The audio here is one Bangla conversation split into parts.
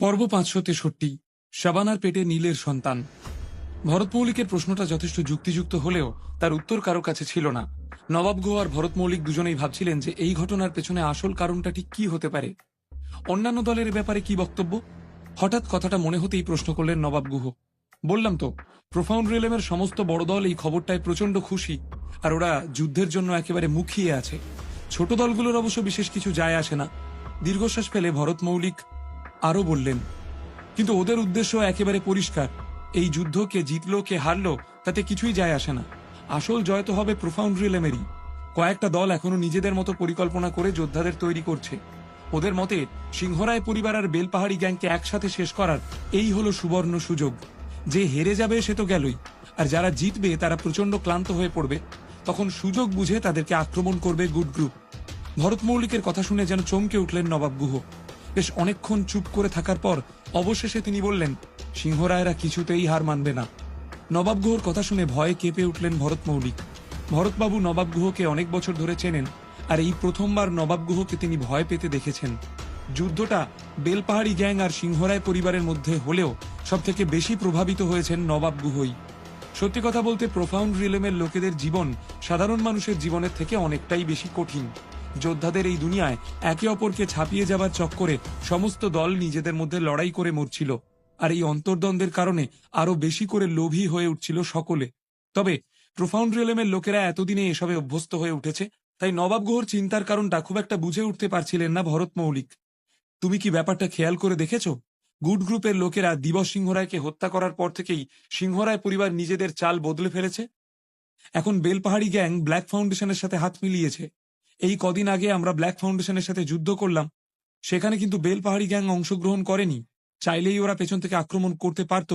পর্ব পাঁচশো তেষট্টি, শাবানার পেটে নীলের সন্তান। ভরত মৌলিকের প্রশ্নটা যথেষ্ট যুক্তিযুক্ত হলেও তার উত্তর কারও কাছে ছিল না। নবাব গুহ আর ভরত মৌলিক দুজনেই ভাবছিলেন যে এই ঘটনার পেছনে আসল কারণটা ঠিক কি হতে পারে। অন্যান্য দলের ব্যাপারে কি বক্তব্য? হঠাৎ কথাটা মনে হতেই প্রশ্ন করলেন নবাব গুহ। বললাম তো, প্রোফাউন্ড রিলেমের সমস্ত বড় দল এই খবরটায় প্রচণ্ড খুশি, আর ওরা যুদ্ধের জন্য একেবারে মুখিয়ে আছে। ছোট দলগুলোর অবশ্য বিশেষ কিছু যায় আসে না। দীর্ঘশ্বাস ফেলে ভরত মৌলিক আরও বললেন, কিন্তু ওদের উদ্দেশ্য একেবারে পরিষ্কার। এই যুদ্ধ কে জিতলো, কে হারলো, তাতে কিছুই যায় আসে না। আসল জয় তো হবে প্রোফাউন্ড রিলেমেরই কয়েকটা দল এখনও নিজেদের মতো পরিকল্পনা করে যোদ্ধাদের তৈরি করছে। ওদের মতে, সিংহরায় পরিবার আর বেলপাহাড়ি গ্যাংকে একসাথে শেষ করার এই হলো সুবর্ণ সুযোগ। যে হেরে যাবে সে তো গেলই। আর যারা জিতবে, তারা প্রচণ্ড ক্লান্ত হয়ে পড়বে। তখন সুযোগ বুঝে তাদেরকে আক্রমণ করবে গুড গ্রুপ। ভরত মৌলিকের কথা শুনে যেন চমকে উঠলেন নবাব গুহ। বেশ অনেকক্ষণ চুপ করে থাকার পর অবশেষে তিনি বললেন সিংহরায়রা কিছুতেই হার মানবে না। নবাব গুহর কথা শুনে ভয়ে কেঁপে উঠলেন ভরত মৌলিক। ভরতবাবু নবাব গুহকে অনেক বছর ধরে চেনেন আর এই প্রথমবার নবাব গুহকে তিনি ভয় পেতে দেখেছেন। যুদ্ধটা বেলপাহাড়ি গ্যাং আর সিংহরায় পরিবারের মধ্যে হলেও সব থেকে বেশি প্রভাবিত হয়েছেন নবাব গুহই। সত্যি কথা বলতে প্রোফাউন্ড রিলেমের লোকেদের জীবন সাধারণ মানুষের জীবনের থেকে অনেকটাই বেশি কঠিন। যোদ্ধাদের এই দুনিয়ায় একে অপরকে ছাপিয়ে যাবার চক্করে সমস্ত দল নিজেদের মধ্যে লড়াই করে মরছিল, আর এই অন্তর্দ্বন্দ্বের কারণে আরও বেশি করে লোভী হয়ে উঠছিল সকলে। তবে প্রোফাউন্ড রিলেমের লোকেরা এতদিনে এসবে অভ্যস্ত হয়ে উঠেছে, তাই নবাব গুহর চিন্তার কারণটা খুব একটা বুঝে উঠতে পারছিলেন না ভরত মৌলিক। তুমি কি ব্যাপারটা খেয়াল করে দেখেছ? গুড গ্রুপের লোকেরা দিবস সিংহরায়কে হত্যা করার পর থেকেই সিংহরায় পরিবার নিজেদের চাল বদলে ফেলেছে? এখন বেলপাহাড়ি গ্যাং ব্ল্যাক ফাউন্ডেশনের সাথে হাত মিলিয়েছে। এই কদিন আগে আমরা ব্ল্যাক ফাউন্ডেশনের সাথে যুদ্ধ করলাম। সেখানে কিন্তু বেলপাহাড়ি গ্যাং অংশগ্রহণ করেনি। চাইলেই ওরা পেছন থেকে আক্রমণ করতে পারত,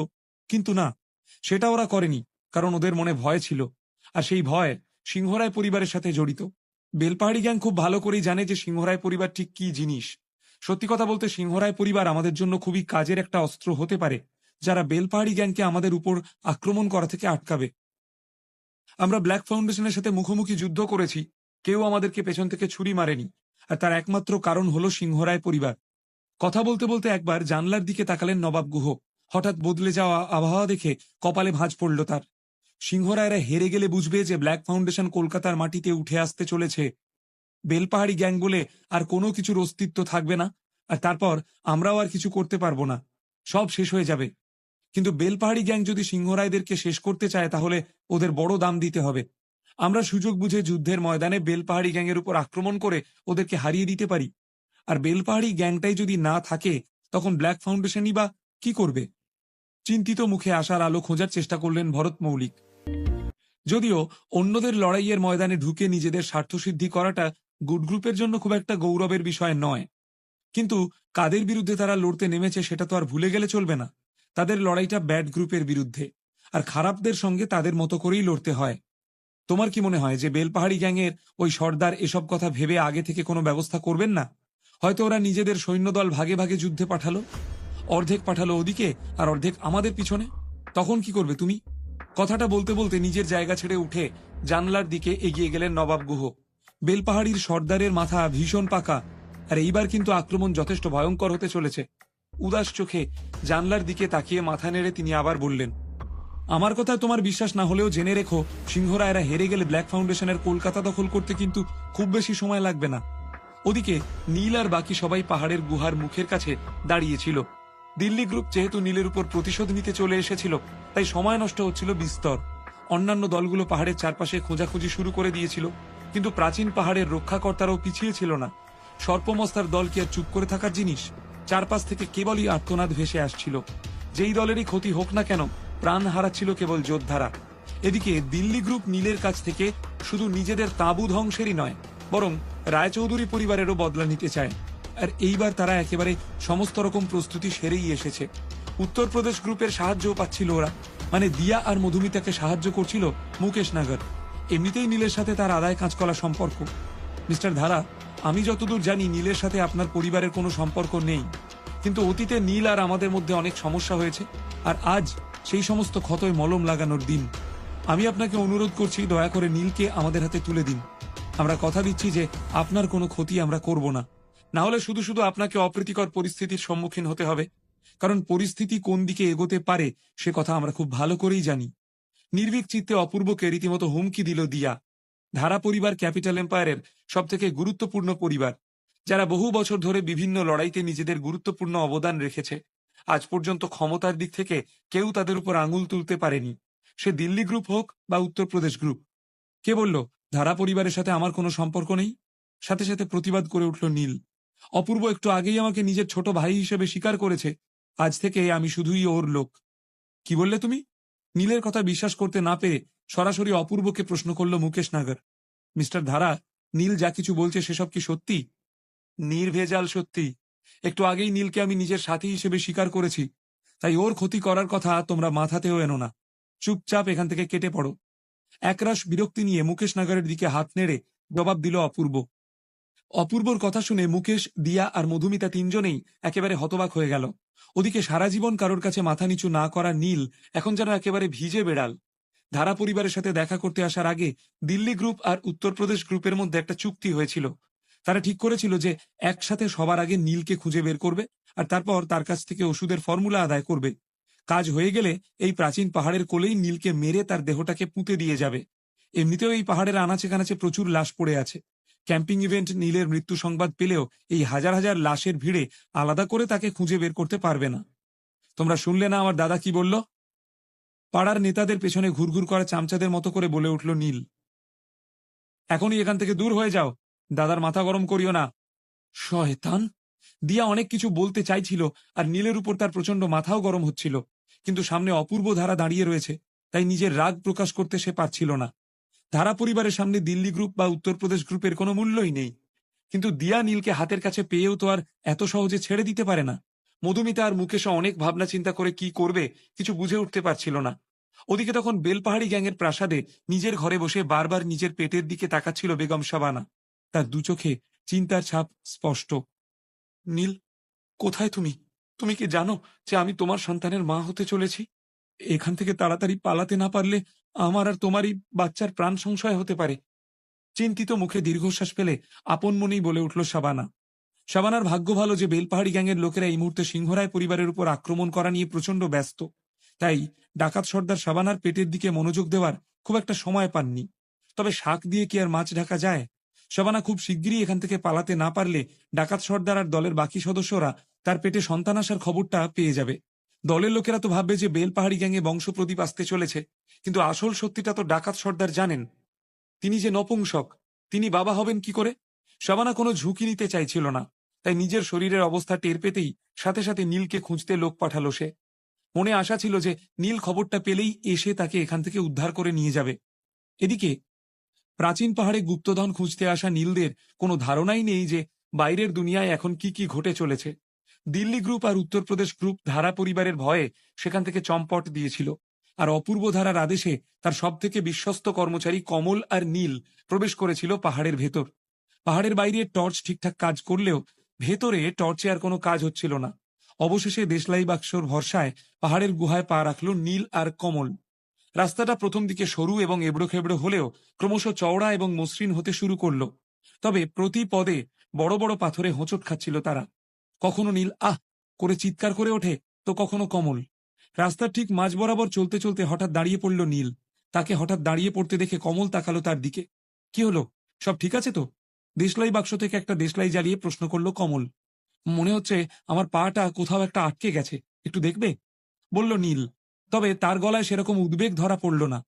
কিন্তু না, সেটা ওরা করেনি, কারণ ওদের মনে ভয় ছিল। আর সেই ভয় সিংহরায় পরিবারের সাথে জড়িত। বেলপাহাড়ি গ্যাং খুব ভালো করেই জানে যে সিংহরায় পরিবার ঠিক কি জিনিস। সত্যি কথা বলতে সিংহরায় পরিবার আমাদের জন্য খুবই কাজের একটা অস্ত্র হতে পারে, যারা বেলপাহাড়ি গ্যাংকে আমাদের উপর আক্রমণ করা থেকে আটকাবে। আমরা ব্ল্যাক ফাউন্ডেশনের সাথে মুখোমুখি যুদ্ধ করেছি। কেউ আমাদেরকে পেছন থেকে ছুরি মারেনি, আর তার একমাত্র কারণ হলো সিংহরায় পরিবার। কথা বলতে বলতে একবার জানলার দিকে তাকালেন নবাব গুহ। হঠাৎ বদলে যাওয়া আবহাওয়া দেখে কপালে ভাঁজ পড়ল তার। সিংহরায়রা হেরে গেলে বুঝবে যে ব্ল্যাক ফাউন্ডেশন কলকাতার মাটিতে উঠে আসতে চলেছে। বেলপাহাড়ি গ্যাং বলে আর কোনো কিছুর অস্তিত্ব থাকবে না, আর তারপর আমরাও আর কিছু করতে পারব না। সব শেষ হয়ে যাবে। কিন্তু বেলপাহাড়ি গ্যাং যদি সিংহরায়দেরকে শেষ করতে চায় তাহলে ওদের বড় দাম দিতে হবে। আমরা সুযোগ বুঝে যুদ্ধের ময়দানে বেলপাহাড়ি গ্যাংয়ের উপর আক্রমণ করে ওদেরকে হারিয়ে দিতে পারি। আর বেলপাহাড়ি গ্যাংটাই যদি না থাকে, তখন ব্ল্যাক ফাউন্ডেশনই বা কি করবে? চিন্তিত মুখে আসার আলো খোঁজার চেষ্টা করলেন ভরত মৌলিক। যদিও অন্যদের লড়াইয়ের ময়দানে ঢুকে নিজেদের স্বার্থসিদ্ধি করাটা গুড গ্রুপের জন্য খুব একটা গৌরবের বিষয় নয়। কিন্তু কাদের বিরুদ্ধে তারা লড়তে নেমেছে সেটা তো আর ভুলে গেলে চলবে না। তাদের লড়াইটা ব্যাড গ্রুপের বিরুদ্ধে। আর খারাপদের সঙ্গে তাদের মতো করেই লড়তে হয়। তোমার কি মনে হয় যে বেলপাহাড়ি গ্যাংয়ের ওই সর্দার এসব কথা ভেবে আগে থেকে কোনো ব্যবস্থা করবেন না? হয়তো ওরা নিজেদের সৈন্যদল ভাগে ভাগে যুদ্ধে পাঠালো, অর্ধেক পাঠালো ওদিকে আর অর্ধেক আমাদের পিছনে। তখন কি করবে তুমি? কথাটা বলতে বলতে নিজের জায়গা ছেড়ে উঠে জানলার দিকে এগিয়ে গেলেন নবাব গুহ। বেলপাহাড়ির সর্দারের মাথা ভীষণ পাকা, আর এইবার কিন্তু আক্রমণ যথেষ্ট ভয়ঙ্কর হতে চলেছে। উদাস চোখে জানলার দিকে তাকিয়ে মাথা নেড়ে তিনি আবার বললেন আমার কথায় তোমার বিশ্বাস না হলেও জেনে রেখো, সিংহরায়রা হেরে গেলে ব্ল্যাক ফাউন্ডেশনের কলকাতা দখল করতে কিন্তু খুব বেশি সময় লাগবে না। ওদিকে নীল আর বাকি সবাই পাহাড়ের গুহার মুখের কাছে দাঁড়িয়েছিল। দিল্লি গ্রুপ যেহেতু নীলের উপর প্রতিশোধ নিতে চলে এসেছিল, তাই সময় নষ্ট হচ্ছিল বিস্তর। অন্যান্য দলগুলো পাহাড়ের চারপাশে খোঁজাখুঁজি শুরু করে দিয়েছিল, কিন্তু প্রাচীন পাহাড়ের রক্ষাকর্তারাও পিছিয়ে ছিল না। সর্পমস্তার দল কি আর চুপ করে থাকার জিনিস? চারপাশ থেকে কেবলই আর্তনাদ ভেসে আসছিল। যেই দলেরই ক্ষতি হোক না কেন প্রাণ হারাচ্ছিল কেবল যোদ্ধারা। এদিকে দিল্লি গ্রুপ নীলের কাছ থেকে শুধু নিজেদের তাঁবু ধ্বংসেরই নয়, বরং রায়চৌধুরী পরিবারেরও বদলা নিতে চায়। আর এইবার তারা একেবারে সমস্ত রকম প্রস্তুতি সেরেই এসেছে। উত্তরপ্রদেশ গ্রুপের সাহায্যও পাচ্ছিল ওরা। মানে দিয়া আর মধুমিতাকে সাহায্য করছিল মুকেশ নাগর। এমনিতেই নীলের সাথে তার আদায় কাঁচকলা সম্পর্ক। মিস্টার ধারা, আমি যতদূর জানি নীলের সাথে আপনার পরিবারের কোনো সম্পর্ক নেই। কিন্তু অতীতে নীল আর আমাদের মধ্যে অনেক সমস্যা হয়েছে। আর আজ সেই সমস্ত ক্ষতয় মলম লাগানোর দিন। আমি আপনাকে অনুরোধ করছি, দয়া করে নীলকে আমাদের হাতে তুলে দিন। আমরা কথা দিচ্ছি যে, আপনার কোনো ক্ষতি আমরা করব না। না হলে শুধু শুধু আপনাকে অপ্রীতিকর পরিস্থিতির সম্মুখীন হতে হবে। কারণ পরিস্থিতি কোন দিকে এগোতে পারে, সে কথা আমরা খুব ভালো করেই জানি। নির্ভীক চিত্তে অপূর্বকে রীতিমতো হুমকি দিল দিয়া। ধারা পরিবার ক্যাপিটাল এম্পায়ারের সব থেকে গুরুত্বপূর্ণ পরিবার, যারা বহু বছর ধরে বিভিন্ন লড়াইতে নিজেদের গুরুত্বপূর্ণ অবদান রেখেছে। আজ পর্যন্ত ক্ষমতার দিক থেকে কেউ তাদের উপর আঙুল তুলতে পারেনি। সে দিল্লি গ্রুপ হোক বা উত্তরপ্রদেশ গ্রুপ। কে বলল, ধারা পরিবারের সাথে আমার কোনো সম্পর্ক নেই? সাথে সাথে প্রতিবাদ করে উঠল নীল। অপূর্ব একটু আগেই আমাকে নিজের ছোট ভাই হিসেবে স্বীকার করেছে। আজ থেকে আমি শুধুই ওর লোক। কি বললে তুমি? নীলের কথা বিশ্বাস করতে না পেরে সরাসরি অপূর্বকে প্রশ্ন করল মুকেশ নাগর। মিস্টার ধারা, নীল যা কিছু বলছে সেসব কি সত্যি? নির্ভেজাল সত্যি। একটু আগেই নীলকে আমি নিজের সাথী হিসেবে স্বীকার করেছি। তাই ওর ক্ষতি করার কথা তোমরা মাথাতেও এনো না। চুপচাপ এখান থেকে কেটে পড়ো। একরাশ বিরক্তি নিয়ে মুকেশ নাগারের দিকে হাত নেড়ে জবাব দিল অপূর্ব। অপূর্বর কথা শুনে মুকেশ, দিয়া আর মধুমিতা তিনজনেই একেবারে হতবাক হয়ে গেল। ওদিকে সারা জীবন কারোর কাছে মাথা নিচু না করা নীল এখন যেন একেবারে ভিজে বেড়াল। ধারা পরিবারের সাথে দেখা করতে আসার আগে দিল্লি গ্রুপ আর উত্তরপ্রদেশ গ্রুপের মধ্যে একটা চুক্তি হয়েছিল। তারা ঠিক করেছিল যে একসাথে সবার আগে নীলকে খুঁজে বের করবে আর তারপর তার কাছ থেকে ওষুধের ফর্মুলা আদায় করবে। কাজ হয়ে গেলে এই প্রাচীন পাহাড়ের কোলেই নীলকে মেরে তার দেহটাকে পুঁতে দিয়ে যাবে। এমনিতেও এই পাহাড়ের আনাচে কানাচে প্রচুর লাশ পড়ে আছে। ক্যাম্পিং ইভেন্ট নীলের মৃত্যু সংবাদ পেলেও এই হাজার হাজার লাশের ভিড়ে আলাদা করে তাকে খুঁজে বের করতে পারবে না। তোমরা শুনলে না আমার দাদা কি বলল? পাড়ার নেতাদের পেছনে ঘুরঘুর করা চামচাদের মতো করে বলে উঠল নীল। এখনই এখান থেকে দূর হয়ে যাও। দাদার মাথা গরম করিও না। শয়তান! দিয়া অনেক কিছু বলতে চাইছিল, আর নীলের উপর তার প্রচণ্ড মাথাও গরম হচ্ছিল। কিন্তু সামনে অপূর্ব ধারা দাঁড়িয়ে রয়েছে, তাই নিজের রাগ প্রকাশ করতে সে পারছিল না। ধারা পরিবারের সামনে দিল্লি গ্রুপ বা উত্তরপ্রদেশ গ্রুপের কোনো মূল্যই নেই। কিন্তু দিয়া নীলকে হাতের কাছে পেয়েও তো আর এত সহজে ছেড়ে দিতে পারে না। মধুমিতা আর মুকেশ অনেক ভাবনা চিন্তা করে কি করবে, কিছু বুঝে উঠতে পারছিল না। ওদিকে তখন বেলপাহাড়ি গ্যাংয়ের প্রাসাদে নিজের ঘরে বসে বারবার নিজের পেটের দিকে তাকাচ্ছিল বেগম শাবানা তার দু চোখে চিন্তার ছাপ স্পষ্ট। নীল, কোথায় তুমি? তুমি কি জানো যে আমি তোমার সন্তানের মা হতে চলেছি? এখান থেকে তাড়াতাড়ি পালাতে না পারলে আমার আর তোমারই বাচ্চার প্রাণ সংশয় হতে পারে। চিন্তিত মুখে দীর্ঘশ্বাস ফেলে আপন মনেই বলে উঠল শাবানা শাবানার ভাগ্য ভালো যে বেলপাহাড়ি গ্যাংয়ের লোকেরা এই মুহূর্তে সিংহরায় পরিবারের উপর আক্রমণ করা নিয়ে প্রচণ্ড ব্যস্ত। তাই ডাকাত সর্দার শাবানার পেটের দিকে মনোযোগ দেওয়ার খুব একটা সময় পাননি। তবে শাক দিয়ে কি আর মাছ ঢাকা যায়? শাবানা খুব শিগগিরই এখান থেকে পালাতে না পারলে ডাকাত সর্দার আর দলের বাকি সদস্যরা তার পেটে সন্তান আসার খবরটা পেয়ে যাবে। দলের লোকেরা তো ভাববে যে বেল পাহাড়ি গ্যাংয়ে বংশ প্রদীপ আসতে চলেছে, কিন্তু আসল সত্যিটা তো ডাকাত সর্দার জানেন। তিনি যে নপুংসক, তিনি বাবা হবেন কি করে? শাবানা কোনো ঝুঁকি নিতে চাইছিল না, তাই নিজের শরীরের অবস্থা টের পেতেই সাথে সাথে নীলকে খুঁজতে লোক পাঠালো সে। মনে আশা ছিল যে নীল খবরটা পেলেই এসে তাকে এখান থেকে উদ্ধার করে নিয়ে যাবে। এদিকে প্রাচীন পাহাড়ে গুপ্তধন খুঁজতে আসা নীলদের কোনো ধারণাই নেই যে বাইরের দুনিয়ায় এখন কি কি ঘটে চলেছে। দিল্লি গ্রুপ আর উত্তরপ্রদেশ গ্রুপ ধারা পরিবারের ভয়ে সেখান থেকে চম্পট দিয়েছিল আর অপূর্ব ধারার আদেশে তার সব থেকে বিশ্বস্ত কর্মচারী কমল আর নীল প্রবেশ করেছিল পাহাড়ের ভেতর। পাহাড়ের বাইরে টর্চ ঠিকঠাক কাজ করলেও ভেতরে টর্চে আর কোনো কাজ হচ্ছিল না। অবশেষে দেশলাই বাক্সর ভরসায় পাহাড়ের গুহায় পা রাখল নীল আর কমল। রাস্তাটা প্রথম দিকে সরু এবং এবড়ো খেবড়ো হলেও ক্রমশ চওড়া এবং মসৃণ হতে শুরু করল। তবে প্রতি পদে বড় বড় পাথরে হোঁচট খাচ্ছিল তারা। কখনো নীল, আহ! করে চিৎকার করে ওঠে, তো কখনো কমল। রাস্তার ঠিক মাঝ বরাবর চলতে চলতে হঠাৎ দাঁড়িয়ে পড়ল নীল। তাকে হঠাৎ দাঁড়িয়ে পড়তে দেখে কমল তাকালো তার দিকে। কি হলো? সব ঠিক আছে তো? দেশলাই বাক্স থেকে একটা দেশলাই জ্বালিয়ে প্রশ্ন করল কমল। মনে হচ্ছে আমার পাটা কোথাও একটা আটকে গেছে। একটু দেখবে? বলল নীল। তবে তার গলায় সেরকম উদ্বেগ ধরা পড়ল না।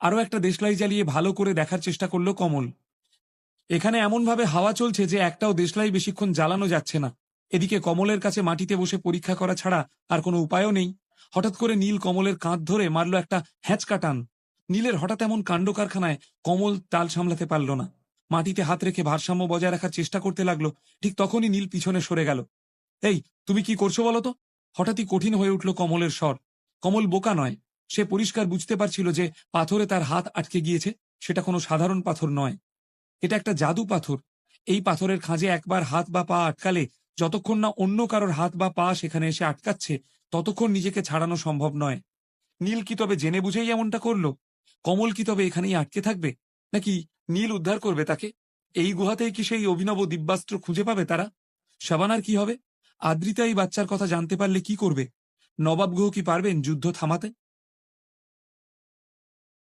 আরও একটা দেশলাই জ্বালিয়ে ভালো করে দেখার চেষ্টা করল কমল। এখানে এমনভাবে হাওয়া চলছে যে একটাও দেশলাই বেশিক্ষণ জ্বালানো যাচ্ছে না। এদিকে কমলের কাছে মাটিতে বসে পরীক্ষা করা ছাড়া আর কোনো উপায়ও নেই। হঠাৎ করে নীল কমলের কাঁধ ধরে মারল একটা হ্যাঁচকা টান। নীলের হঠাৎ এমন কাণ্ড কারখানায় কমল তাল সামলাতে পারল না। মাটিতে হাত রেখে ভারসাম্য বজায় রাখার চেষ্টা করতে লাগল। ঠিক তখনই নীল পিছনে সরে গেল। এই, তুমি কি করছ বলো তো? হঠাৎই কঠিন হয়ে উঠল কমলের স্বর। কমল বোকা নয়। সে পরিষ্কার বুঝতে পারছিল যে পাথরে তার হাত আটকে গিয়েছে, সেটা কোনো সাধারণ পাথর নয়। এটা একটা জাদু পাথর। এই পাথরের খাঁজে একবার হাত বা পা আটকালে যতক্ষণ না অন্য কারোর হাত বা পা সেখানে এসে আটকাচ্ছে, ততক্ষণ নিজেকে ছাড়ানো সম্ভব নয়। নীল কি তবে জেনে বুঝেই এমনটা করল? কমল কি তবে এখানেই আটকে থাকবে? নাকি নীল উদ্ধার করবে তাকে? এই গুহাতেই কি সেই অভিনব দিব্যাস্ত্র খুঁজে পাবে তারা? শাবানার কি হবে? আদ্রিতা এই বাচ্চার কথা জানতে পারলে কি করবে? নবাব গুহ কি পারবেন যুদ্ধ থামাতে?